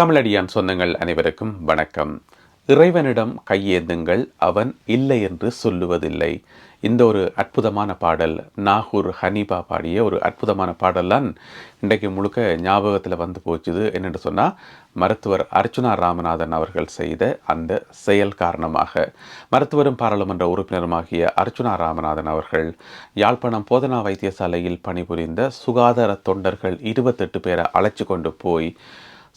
தமிழடியான் சொந்தங்கள் அனைவருக்கும் வணக்கம். இறைவனிடம் கையேந்துங்கள் அவன் இல்லை என்று சொல்லுவதில்லை. இந்த ஒரு அற்புதமான பாடல் நாகூர் ஹனீபா பாடிய ஒரு அற்புதமான பாடல்லாம் இன்றைக்கு முழுக்க ஞாபகத்தில் வந்து போச்சுது. என்னென்னு சொன்னால் மருத்துவர் அர்ச்சுனா ராமநாதன் அவர்கள் செய்த அந்த செயல் காரணமாக. மருத்துவரும் பாராளுமன்ற உறுப்பினருமாகிய அர்ச்சுனா ராமநாதன் அவர்கள் யாழ்ப்பாணம் போதனா வைத்தியசாலையில் பணிபுரிந்த சுகாதார தொண்டர்கள் இருபத்தெட்டு பேரை அழைச்சி கொண்டு போய்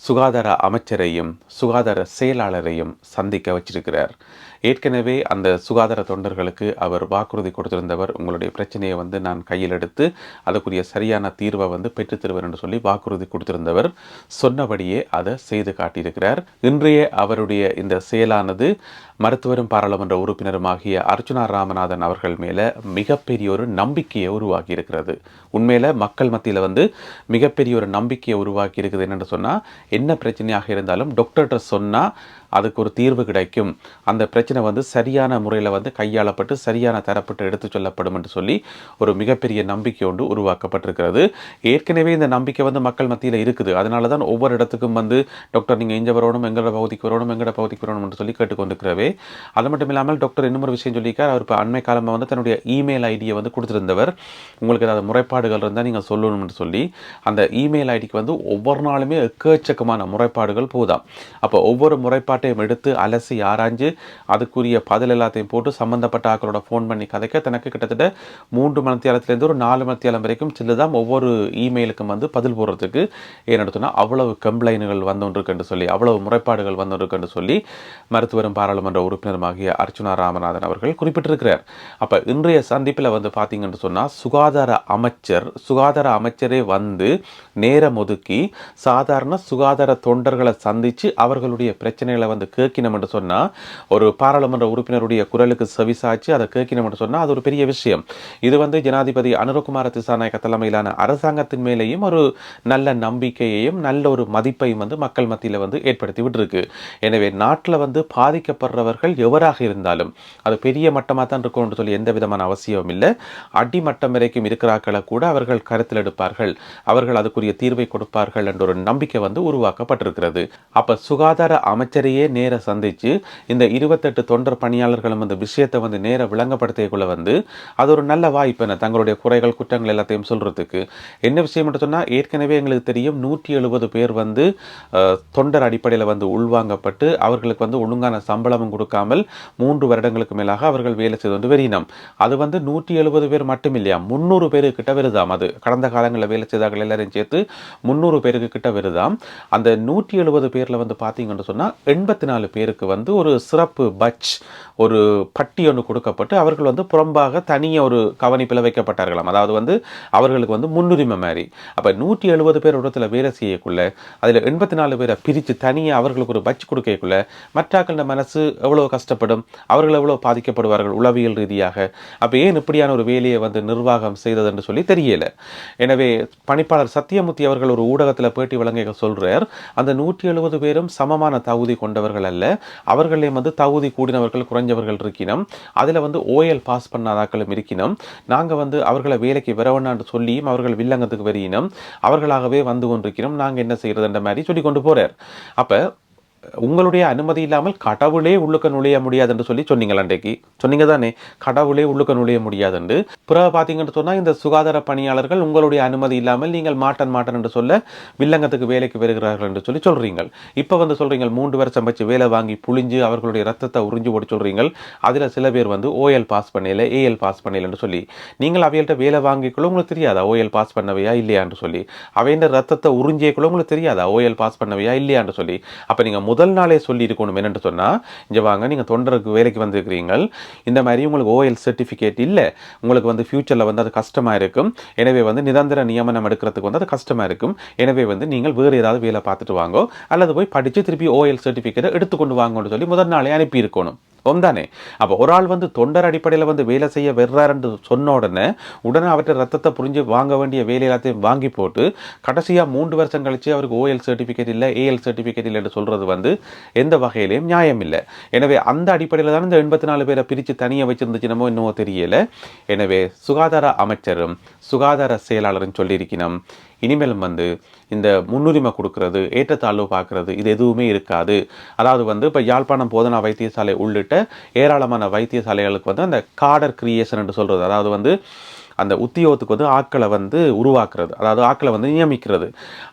சுகாதார அமைச்சரையும் சுகாதார செயலாளரையும் சந்திக்க வச்சிருக்கிறார். ஏற்கனவே அந்த சுகாதார தொண்டர்களுக்கு அவர் வாக்குறுதி கொடுத்திருந்தவர் உங்களுடைய பிரச்சனையை வந்து நான் கையில் எடுத்து அதுக்குரிய சரியான தீர்வை வந்து பெற்றுத் தருவர் என்று சொல்லி வாக்குறுதி கொடுத்திருந்தவர் சொன்னபடியே அதை செய்து காட்டியிருக்கிறார். இன்றைய அவருடைய இந்த செயலானது மருத்துவரும் பாராளுமன்ற உறுப்பினருமாகிய அர்ச்சுனா ராமநாதன் அவர்கள் மேலே மிகப்பெரிய ஒரு நம்பிக்கையை உருவாக்கி இருக்கிறது உண்மையில் மக்கள் மத்தியில் வந்து மிகப்பெரிய ஒரு நம்பிக்கையை உருவாக்கி இருக்குது என்னென்னு சொன்னால் என்ன பிரச்சனையாக இருந்தாலும் டாக்டர்கிட்ட சொன்னால் அதுக்கு ஒரு தீர்வு கிடைக்கும். அந்த பிரச்சனை வந்து சரியான முறையில் வந்து கையாளப்பட்டு சரியான தரப்பட்டு எடுத்து சொல்லப்படும் என்று சொல்லி ஒரு மிகப்பெரிய நம்பிக்கை ஒன்று உருவாக்கப்பட்டிருக்கிறது. ஏற்கனவே இந்த நம்பிக்கை வந்து மக்கள் மத்தியில் இருக்குது. அதனால தான் ஒவ்வொரு இடத்துக்கும் வந்து டாக்டர் நீங்கள் இங்கே வரணும் எங்களோட பகுதிக்கு வரணும் எங்களோட பகுதிக்கு வரணும் என்று சொல்லி கேட்டுக்கொண்டிருக்கிறவே அது மட்டும் இல்லாமல் டாக்டர் இன்னும் ஒரு விஷயம் சொல்லியிருக்கார். அவர் இப்போ அண்மை காலமாக வந்து தன்னுடைய இமெயில் ஐடியை வந்து கொடுத்துருந்தவர். உங்களுக்கு ஏதாவது முறைப்பாடுகள் இருந்தால் நீங்கள் சொல்லணும்னு சொல்லி அந்த இமெயில் ஐடிக்கு வந்து ஒவ்வொரு நாளுமே எக்கச்சக்கமான முறைப்பாடுகள் போதாம். அப்போ ஒவ்வொரு முறைப்பாட்டையும் எடுத்து அலசி ஆராய்ஞ்சு அதுக்குரிய பதில் எல்லாத்தையும் போட்டு சம்மந்தப்பட்ட ஆக்களோட ஃபோன் பண்ணி கதைக்க தனக்கு கிட்டத்தட்ட மூன்று மணித்தியாலத்துலேருந்து ஒரு நாலு மணித்தியாலம் வரைக்கும் சில்லுதான் ஒவ்வொரு இமெயிலுக்கும் வந்து பதில் போடுறதுக்கு ஏன்னு சொன்னால் அவ்வளவு கம்ப்ளைண்டுகள் வந்துருக்குன்னு சொல்லி அவ்வளவு முறைப்பாடுகள் வந்துருக்குன்னு சொல்லி மருத்துவரும் பாராளுமன்ற உறுப்பினருமாகிய அர்ச்சுனா ராமநாதன் அவர்கள் குறிப்பிட்டிருக்கிறார். அப்போ இன்றைய சந்திப்பில் வந்து பார்த்தீங்கன்னு சொன்னால் சுகாதார அமைச்சர் சுகாதார அமைச்சரே வந்து நேரம் ஒதுக்கி சாதாரண சுகாதார தொண்டர்களை சந்தித்து அவர்களுடைய பிரச்சனைகளை வந்து கேட்கணும் என்று சொன்னால் ஒரு பாராளுமன்ற உறுப்பினருடைய குரலுக்கு செவிசாய்ச்சி அதை கேட்கணும் என்று சொன்னால் அது ஒரு பெரிய விஷயம். இது வந்து ஜனாதிபதி அனுரகுமார திசாநாயக தலைமையிலான அரசாங்கத்தின் மேலேயும் ஒரு நல்ல நம்பிக்கையையும் நல்ல ஒரு மதிப்பையும் வந்து மக்கள் மத்தியில் வந்து ஏற்படுத்தி விட்டுருக்கு. எனவே நாட்டில் வந்து பாதிக்கப்படுறவர்கள் எவராக இருந்தாலும் அது பெரிய மட்டமாக தான் இருக்கும்னு சொல்லி எந்த விதமான அவசியமும் இல்லை. அடிமட்டம் வரைக்கும் இருக்கிறாக்களை கூட அவர்கள் கருத்தில் எடுப்பார்கள். அவர்கள் அதுக்குரிய தீர்வை கொடுப்பார்கள் என்ற ஒரு நம்பிக்கை வந்து உருவாக்கப்பட்டிருக்கிறது. அப்போ சுகாதார அமைச்சரையே நேர சந்தித்து இந்த இருபத்தெட்டு தொண்டர் பணியாளர்களும் அந்த விஷயத்தை வந்து நேர விளங்கப்படுத்தியக்குள்ள வந்து அது ஒரு நல்ல வாய்ப்பு என்ன? தங்களுடைய குறைகள் குற்றங்கள் எல்லாத்தையும் சொல்றதுக்கு. என்ன விஷயம் என்று சொன்னால் ஏற்கனவே எங்களுக்கு தெரியும் நூற்றி எழுபது பேர் வந்து தொண்டர் அடிப்படையில் வந்து உள்வாங்கப்பட்டு அவர்களுக்கு வந்து ஒழுங்கான சம்பளமும் கொடுக்காமல் மூன்று வருடங்களுக்கு மேலாக அவர்கள் வேலை செய்து வந்து வெறியினம் அது வந்து நூற்றி எழுபது பேர் மட்டும் இல்லையா? முந்நூறு பேரு கிட்ட வருதாம் அது. கடந்த காலங்களில் வேலை செய்தார்கள் எல்லாரையும் சேர்த்து முந்நூறு பேருக்கு கிட்ட வருதாம். அந்த நூற்றி எழுபது பேரில் வந்து பார்த்தீங்கன்னு சொன்னால் எண்பத்தி நாலு பேருக்கு வந்து ஒரு சிறப்பு பட்ச் ஒரு பட்டி ஒன்று கொடுக்கப்பட்டு அவர்கள் வந்து புறம்பாக தனியாக ஒரு கவனிப்பில் வைக்கப்பட்டார்களாம் அதாவது வந்து அவர்களுக்கு வந்து முன்னுரிமை மாதிரி. அப்போ நூற்றி எழுபது பேர் இடத்துல வேலை செய்யக்குள்ள அதில் எண்பத்தி நாலு பேரை பிரித்து தனியாக அவர்களுக்கு ஒரு பட்ச் கொடுக்கக்குள்ள மற்றாக்கள மனசு எவ்வளோ கஷ்டப்படும் அவர்கள் எவ்வளோ பாதிக்கப்படுவார்கள் உளவியல் ரீதியாக அப்போ ஏன் இப்படியான ஒரு வேலையை வந்து நிர்வாகம் செய்தது என்று சொல்லி தெரியல. எனவே பணிப்பாளர் சத்தியமூர்த்தி அவர்கள் ஒரு ஊடகத்தில் பேட்டி வழங்க சொல்கிறார் அந்த நூற்றி எழுபது பேரும் சமமான தகுதி கொண்டவர்கள் அல்ல. அவர்களையும் வந்து தகுதி கூடினவர்கள் குறைஞ்சவர்கள் இருக்கினோம். அதில் வந்து ஓஎல் பாஸ் பண்ணாதாக்களும் இருக்கினோம். நாங்கள் வந்து அவர்களை வேலைக்கு வரவேண்டான்னு சொல்லியும் அவர்கள் வில்லங்கத்துக்கு வரியினோம். அவர்களாகவே வந்து கொண்டிருக்கிறோம் நாங்கள் என்ன செய்கிறதுன்ற மாதிரி சொல்லி கொண்டு போகிறார் அப்போ உங்களுடைய அனுமதி இல்லாமல் கடவுளே உள்ளுக்க நுழைய முடியாது என்று சொல்லி சொன்னீங்களா அன்றைக்கு. சொன்னீங்க தானே? கடவுளே உள்ளுக்க நுழைய முடியாது பிறகு பார்த்தீங்கன்னு சொன்னால் இந்த சுகாதார பணியாளர்கள் உங்களுடைய அனுமதி இல்லாமல் நீங்கள் மாட்டன் மாட்டன் என்று சொல்ல வில்லங்கத்துக்கு வேலைக்கு வருகிறார்கள் என்று சொல்லி சொல்றீங்க இப்போ வந்து சொல்றீங்க மூன்று வருஷம் வச்சு வேலை வாங்கி புழிஞ்சு அவர்களுடைய ரத்தத்தை உறிஞ்சு ஓடி சொல்றீங்க அதில் சில பேர் வந்து ஓஎல் பாஸ் பண்ணல ஏஎல் பாஸ் பண்ணலன்னு சொல்லி. நீங்கள் அவைகள்ட்ட வேலை வாங்கிக்குள்ள உங்களுக்கு தெரியாதா? ஓஎல் பாஸ் பண்ணவையா இல்லையான்னு சொல்லி. அவையின் ரத்தத்தை உறிஞ்சியக்குள்ள உங்களுக்கு தெரியாதா? ஓஎல் பாஸ் பண்ணவையா இல்லையான்னு சொல்லி. அப்போ நீங்கள் முதல் நாளே சொல்லியிருக்கணும். என்னென்று சொன்னால் இங்கே வாங்க நீங்கள் தொண்டருக்கு வேலைக்கு வந்திருக்கிறீங்கள். இந்த மாதிரி உங்களுக்கு ஓஎல் சர்டிஃபிகேட் இல்லை. உங்களுக்கு வந்து ஃப்யூச்சரில் வந்து அது கஷ்டமாக இருக்கும். எனவே வந்து நிரந்தர நியமனம் எடுக்கிறதுக்கு வந்து அது கஷ்டமாக இருக்கும். எனவே வந்து நீங்கள் வேறு ஏதாவது வேலை பார்த்துட்டு வாங்கோ. அல்லது போய் படித்து திருப்பி ஓஎல் சர்டிஃபிகேட்டை எடுத்துக்கொண்டு வாங்கன்னு சொல்லி முதல் நாளே அனுப்பியிருக்கணும். இருக்கணும் அப்போ ஒரு ஆள் வந்து தொண்டர் அடிப்படையில் வந்து வேலை செய்ய வெறாருன்னு சொன்ன உடனே உடனே அவற்றை ரத்தத்தை புரிஞ்சு வாங்க வேண்டிய வேலை எல்லாத்தையும் வாங்கி போட்டு கடைசியாக மூன்று வருஷம் கழிச்சு அவருக்கு ஓஎல் சர்டிஃபிகேட் இல்லை ஏஎல் சர்டிஃபிகேட் இல்லைன்னு சொல்கிறது வந்து எந்த வகையிலையும் நியாயம் இல்லை. எனவே அந்த அடிப்படையில் தான் இந்த எண்பத்தி நாலு பேரை பிரித்து தனியாக வச்சுருந்துச்சுனமோ என்னமோ தெரியலை. எனவே சுகாதார அமைச்சரும் சுகாதார செயலாளரும் சொல்லியிருக்கணும். இனிமேலும் வந்து இந்த முன்னுரிமை கொடுக்கறது ஏற்றத்தாழ்வு பார்க்குறது இது எதுவுமே இருக்காது. அதாவது வந்து இப்போ யாழ்ப்பாணம் போதனா வைத்தியசாலை உள்ளிட்ட ஏராளமான வைத்தியசாலைகளுக்கு வந்து அந்த காடர் கிரியேஷன் என்று சொல்கிறது அதாவது வந்து அந்த உத்தியோகத்துக்கு வந்து ஆட்களை வந்து உருவாக்குறது அதாவது ஆட்களை வந்து நியமிக்கிறது.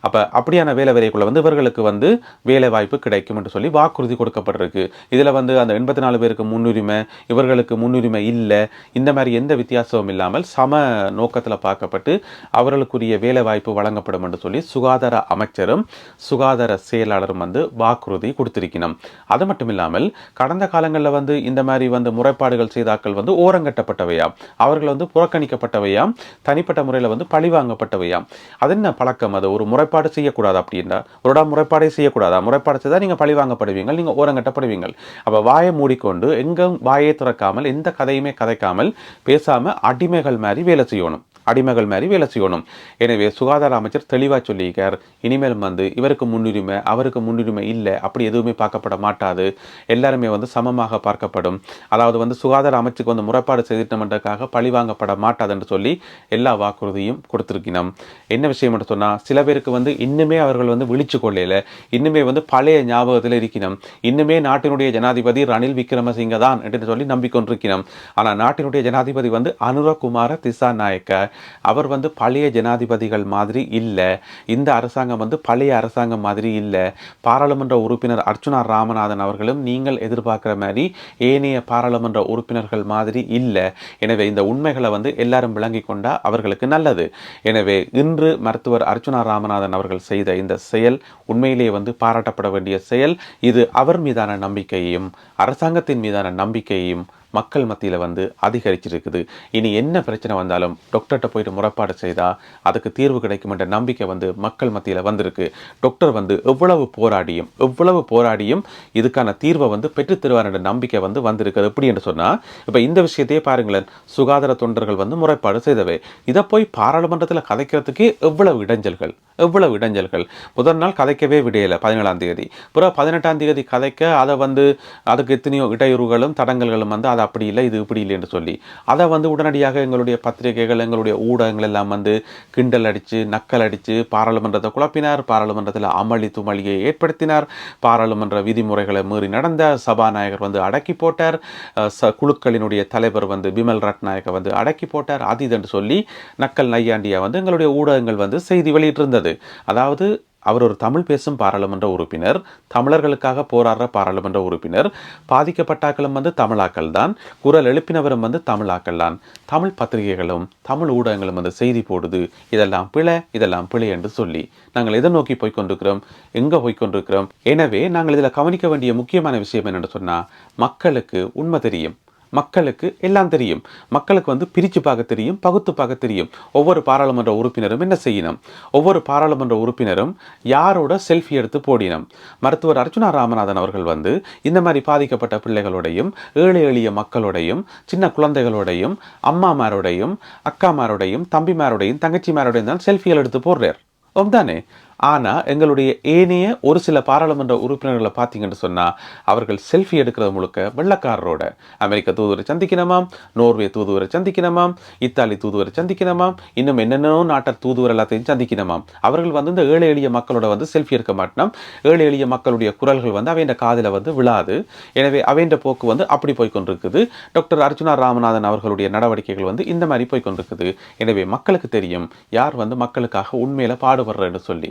அப்போ அப்படியான வேலை வரைக்குள்ள வந்து இவர்களுக்கு வந்து வேலை வாய்ப்பு கிடைக்கும் என்று சொல்லி வாக்குறுதி கொடுக்கப்பட்டிருக்கு. இதில் வந்து அந்த எண்பத்தி நாலு பேருக்கு முன்னுரிமை இவர்களுக்கு முன்னுரிமை இல்லை இந்த மாதிரி எந்த வித்தியாசமும் இல்லாமல் சம நோக்கத்தில் பார்க்கப்பட்டு அவர்களுக்குரிய வேலை வாய்ப்பு வழங்கப்படும் என்று சொல்லி சுகாதார அமைச்சரும் சுகாதார செயலாளரும் வந்து வாக்குறுதி கொடுத்திருக்கணும். அது மட்டும் இல்லாமல் கடந்த காலங்களில் வந்து இந்த மாதிரி வந்து முறைப்பாடுகள் செய்தாக்கள் வந்து ஓரங்கட்டப்பட்டவையா அவர்கள் வந்து புறக்கணிக்கப்பட்ட செய்யப்பட்டவையாம் தனிப்பட்ட முறையில் வந்து பழிவாங்கப்பட்டவையாம் அது என்ன பழக்கம்? அது ஒரு முறைப்பாடு செய்யக்கூடாது அப்படின்னா ஒரு முறைப்பாடே செய்யக்கூடாதா? முறைப்பாடு செய்தால் நீங்கள் பழி வாங்கப்படுவீங்கள் நீங்கள் ஓரங்கட்டப்படுவீங்க அப்போ வாயை மூடிக்கொண்டு எங்கும் வாயை திறக்காமல் எந்த கதையுமே கதைக்காமல் பேசாமல் அடிமைகள் மாதிரி வேலை செய்யணும். அடிமைகள் மாதிரி வேலை செய்யணும். எனவே சுகாதார அமைச்சர் தெளிவாக சொல்லியிருக்கார். இனிமேல் வந்து இவருக்கு முன்னுரிமை அவருக்கு முன்னுரிமை இல்லை. அப்படி எதுவுமே பார்க்கப்பட மாட்டாது. எல்லாருமே வந்து சமமாக பார்க்கப்படும். அதாவது வந்து சுகாதார அமைச்சுக்கு வந்து முறைப்பாடு செய்திட்டோம்ன்றதுக்காக பழி வாங்கப்பட மாட்டாது என்று சொல்லி எல்லா வாக்குறுதியும் கொடுத்துருக்கினோம். என்ன விஷயம் என்று சொன்னால் சில பேருக்கு வந்து இன்னுமே அவர்கள் வந்து விழிச்சு கொள்ளையில் இன்னுமே வந்து பழைய ஞாபகத்தில் இருக்கணும் இன்னுமே நாட்டினுடைய ஜனாதிபதி ரணில் விக்ரமசிங்க தான் என்று சொல்லி நம்பிக்கொண்டிருக்கிறோம் ஆனால் நாட்டினுடைய ஜனாதிபதி வந்து அனுரகுமார திசா நாயக்க அவர் வந்து பழைய ஜனாதிபதிகள் மாதிரி இல்லை. இந்த அரசாங்கம் வந்து பழைய அரசாங்கம் மாதிரி இல்லை. பாராளுமன்ற உறுப்பினர் அர்ச்சுனா ராமநாதன் அவர்களும் நீங்கள் எதிர்பார்க்குற மாதிரி ஏனைய பாராளுமன்ற உறுப்பினர்கள் மாதிரி இல்லை. எனவே இந்த உண்மைகளை வந்து எல்லாரும் விளங்கி கொண்டா அவர்களுக்கு நல்லது. எனவே இன்று மருத்துவர் அர்ச்சுனா ராமநாதன் அவர்கள் செய்த இந்த செயல் உண்மையிலேயே வந்து பாராட்டப்பட வேண்டிய செயல். இது அவர் மீதான நம்பிக்கையையும் அரசாங்கத்தின் மீதான நம்பிக்கையையும் மக்கள் மத்தியில் வந்து அதிகரிச்சிருக்குது. இனி என்ன பிரச்சனை வந்தாலும் டாக்டர்கிட்ட போயிட்டு முறைப்பாடு செய்தால் அதுக்கு தீர்வு கிடைக்கும் என்ற நம்பிக்கை வந்து மக்கள் மத்தியில் வந்திருக்கு. டாக்டர் வந்து எவ்வளவு போராடியும் எவ்வளவு போராடியும் இதுக்கான தீர்வை வந்து பெற்றுத்தருவார் என்ற நம்பிக்கை வந்து வந்திருக்கு எப்படி என்று சொன்னால் இப்போ இந்த விஷயத்தையே பாருங்களேன். சுகாதார தொண்டர்கள் வந்து முறைப்பாடு செய்தவை. இதை போய் பாராளுமன்றத்தில் கதைக்கிறதுக்கே எவ்வளவு இடைஞ்சல்கள். எவ்வளவு இடைஞ்சல்கள்? முதல் நாள் கதைக்கவே விடையலை பதினேழாம் தேதி. பிறகு பதினெட்டாம் தேதி கதைக்க அதை வந்து அதுக்கு எத்தனையோ இடையூறுகளும் தடங்கல்களும் வந்து அது அப்படி இல்லை இது இப்படி இல்லை என்று சொல்லி. அதை வந்து உடனடியாக எங்களுடைய பத்திரிகைகள் எங்களுடைய ஊடகங்கள் எல்லாம் வந்து கிண்டல் அடித்து நக்கல் அடித்து பாராளுமன்றத்தை குழப்பினார். பாராளுமன்றத்தில் அமளி துமளியை ஏற்படுத்தினார். பாராளுமன்ற விதிமுறைகளை மீறி நடந்த சபாநாயகர் வந்து அடக்கி போட்டார். ச குழுக்களினுடைய தலைவர் வந்து பிமல் ரட்நாயக்க வந்து அடக்கி போட்டார். அது இதென்று சொல்லி நக்கல் நையாண்டியா வந்து எங்களுடைய ஊடகங்கள் வந்து செய்தி வெளியிட்டிருந்தது. அதாவது அவர் ஒரு தமிழ் பேசும் பாராளுமன்ற உறுப்பினர் தமிழர்களுக்காக போராடுற பாராளுமன்ற உறுப்பினர் பாதிக்கப்பட்டாக்களும் வந்து தமிழாக்கள் தான் குரல் எழுப்பினவரும் வந்து தமிழாக்கள் தான் தமிழ் பத்திரிகைகளும் தமிழ் ஊடகங்களும் வந்து செய்தி போடுது இதெல்லாம் பிழை இதெல்லாம் பிழை என்று சொல்லி. நாங்கள் எதை நோக்கி போய் கொண்டிருக்கிறோம்? எங்கே போய் கொண்டிருக்கிறோம்? எனவே நாங்கள் இதில் கவனிக்க வேண்டிய முக்கியமான விஷயம் என்னென்னு சொன்னால் மக்களுக்கு உண்மை தெரியும். மக்களுக்கு எல்லாம் தெரியும். மக்களுக்கு வந்து பிரித்து பார்க்க தெரியும் பகுத்து பார்க்க தெரியும். ஒவ்வொரு பாராளுமன்ற உறுப்பினரும் என்ன செய்யணும் ஒவ்வொரு பாராளுமன்ற உறுப்பினரும் யாரோட செல்ஃபி எடுத்து போடினம்? மருத்துவர் அர்ச்சுனா ராமநாதன் அவர்கள் வந்து இந்த மாதிரி பாதிக்கப்பட்ட பிள்ளைகளோடையும் ஏழை எளிய மக்களோடையும் சின்ன குழந்தைகளோடையும் அம்மாமாரோடையும் அக்காமாரோடையும் தம்பிமாரோடையும் தங்கச்சிமாரோடையும் தான் செல்ஃபிகள் எடுத்து போடுறார். தானே ஆனால் எங்களுடைய ஏனைய ஒரு சில பாராளுமன்ற உறுப்பினர்களை பார்த்தீங்கன்னு சொன்னால் அவர்கள் செல்ஃபி எடுக்கிறது முழுக்க வெள்ளக்காரரோட. அமெரிக்க தூதுவரை சந்திக்கணுமாம் நோர்வே தூதுவரை சந்திக்கணுமாம் இத்தாலி தூதுவரை சந்திக்கணுமாம் இன்னும் என்னென்னோ நாட்டை தூதுவர் எல்லாத்தையும் சந்திக்கணுமாம். அவர்கள் வந்து இந்த ஏழை எளிய மக்களோட வந்து செல்ஃபி எடுக்க மாட்டோம். ஏழை எளிய மக்களுடைய குரல்கள் வந்து அவையின் காதில் வந்து விழாது. எனவே அவையின் போக்கு வந்து அப்படி போய்கொண்டிருக்குது டாக்டர் அர்ஜுனா ராமநாதன் அவர்களுடைய நடவடிக்கைகள் வந்து இந்த மாதிரி போய்கொண்டிருக்குது எனவே மக்களுக்கு தெரியும் யார் வந்து மக்களுக்காக உண்மையில பாடுபடுறன்னு சொல்லி.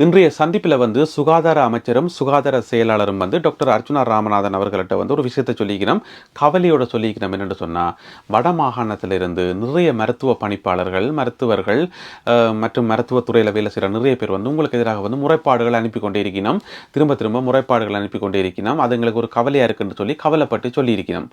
இன்றைய சந்திப்பில் வந்து சுகாதார அமைச்சரும் சுகாதார செயலாளரும் வந்து டாக்டர் அர்ச்சுனா ராமநாதன் அவர்கள்ட்ட வந்து ஒரு விஷயத்தை சொல்லிக்கணும் கவலையோட சொல்லிக்கணும் என்னென்னு சொன்னால் வட மாகாணத்திலிருந்து நிறைய மருத்துவ பணிப்பாளர்கள் மருத்துவர்கள் மற்றும் மருத்துவத்துறையில் வேலை செய்கிற நிறைய பேர் வந்து உங்களுக்கு எதிராக வந்து முறைப்பாடுகள் அனுப்பி கொண்டே இருக்கணும் திரும்ப திரும்ப முறைப்பாடுகள் அனுப்பி கொண்டே இருக்கணும் அது எங்களுக்கு ஒரு கவலையாக இருக்குன்னு சொல்லி கவலைப்பட்டு சொல்லியிருக்கணும்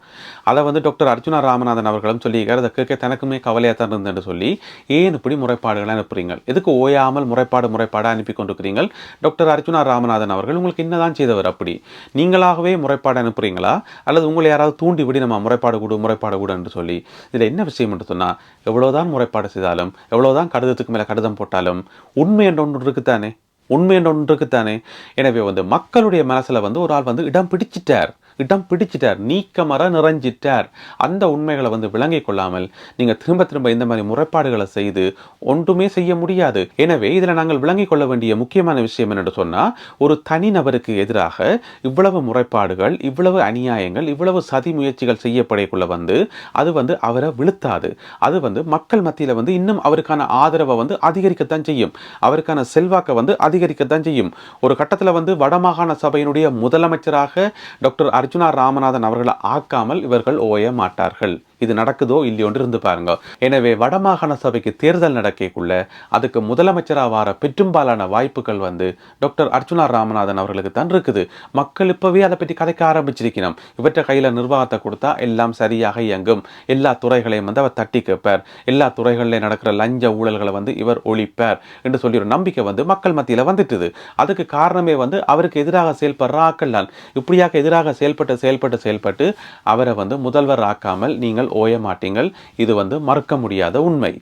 அதை வந்து டாக்டர் அர்ச்சுனா ராமநாதன் அவர்களும் சொல்லியிருக்கார். அதை கேட்க தனக்குமே கவலையாக தான் இருந்தேன்னு சொல்லி ஏன் இப்படி முறைப்பாடுகளை அனுப்புறீங்க எதுக்கு ஓயாமல் முறைப்பாடு முறைப்பாடாக அனுப்பி கொடுக்குறீங்க டாக்டர் அர்ஜுனா ராமநாதன் அவர்கள் உங்களுக்கு என்னதான் செய்தவர் அப்படி? நீங்களாகவே முறைப்பாடு அனுப்புகிறீங்களா அல்லது உங்களை யாராவது தூண்டி விடி நம்ம முறைப்பாடு கொடு முறைப்பாடு கொடு என்று சொல்லி இதில் என்ன விஷயம்? என்று சொன்னால் எவ்வளோதான் முறைப்பாடு செய்தாலும் எவ்வளோதான் கடிதத்துக்கு மேலே கடிதம் போட்டாலும் உண்மை என்ற ஒன்று இருக்குத்தானே உண்மை என்ற ஒன்று இருக்குத்தானே எனவே வந்து மக்களுடைய மனசில் வந்து ஒரு ஆள் வந்து இடம் பிடிச்சிட்டார். இடம் பிடிச்சிட்டார் நீக்கமர நிறைஞ்சிட்டார். அந்த உண்மைகளை வந்து விளங்கிக் கொள்ளாமல் நீங்க திரும்ப திரும்ப இந்த மாதிரி முறைப்பாடுகளை செய்து ஒன்றுமே செய்ய முடியாது. எனவே இதுல நாங்கள் விளங்கிக் கொள்ள வேண்டிய முக்கியமான விஷயம் என்னென்னு சொன்னா ஒரு தனிநபருக்கு எதிராக இவ்வளவு முறைப்பாடுகள் இவ்வளவு அநியாயங்கள் இவ்வளவு சதி முயற்சிகள் செய்யப்படக்குள்ள வந்து அது வந்து அவரை விழுத்தாது. அது வந்து மக்கள் மத்தியில வந்து இன்னும் அவருக்கான ஆதரவை வந்து அதிகரிக்கத்தான் செய்யும். அவருக்கான செல்வாக்கை வந்து அதிகரிக்கத்தான் செய்யும். ஒரு கட்டத்தில் வந்து வடமாகாண சபையினுடைய முதலமைச்சராக டாக்டர் அர்ஜுனா ராமநாதன் அவர்களை ஆக்காமல் இவர்கள் ஓய மாட்டார்கள். இது நடக்குதோ இல்லையோன்று இருந்து பாருங்க. எனவே வடமாகாண சபைக்கு தேர்தல் நடக்கக்குள்ள அதுக்கு முதலமைச்சராக வார பெரும்பாலான வாய்ப்புகள் வந்து டாக்டர் அர்ஜுனா ராமநாதன் அவர்களுக்கு தான் இருக்குது. மக்கள் இப்பவே அதை பற்றி கதைக்க ஆரம்பிச்சிருக்கணும். இவற்றை கையில் நிர்வாகத்தை கொடுத்தா எல்லாம் சரியாக இயங்கும். எல்லா துறைகளையும் வந்து அவர் தட்டி கேட்பார். எல்லா துறைகளில் நடக்கிற லஞ்ச ஊழல்களை வந்து இவர் ஒழிப்பார் என்று சொல்லி ஒரு நம்பிக்கை வந்து மக்கள் மத்தியில் வந்துட்டுது. அதுக்கு காரணமே வந்து அவருக்கு எதிராக செயல்படுற ஆக்கள் தான். இப்படியாக எதிராக செயல்பட்டு செயல்பட்டு செயல்பட்டு அவரை வந்து முதல்வர் ஆக்காமல் நீங்கள் நீங்கள் ஓய மாட்டீங்கள். இது வந்து மறுக்க முடியாத உண்மை.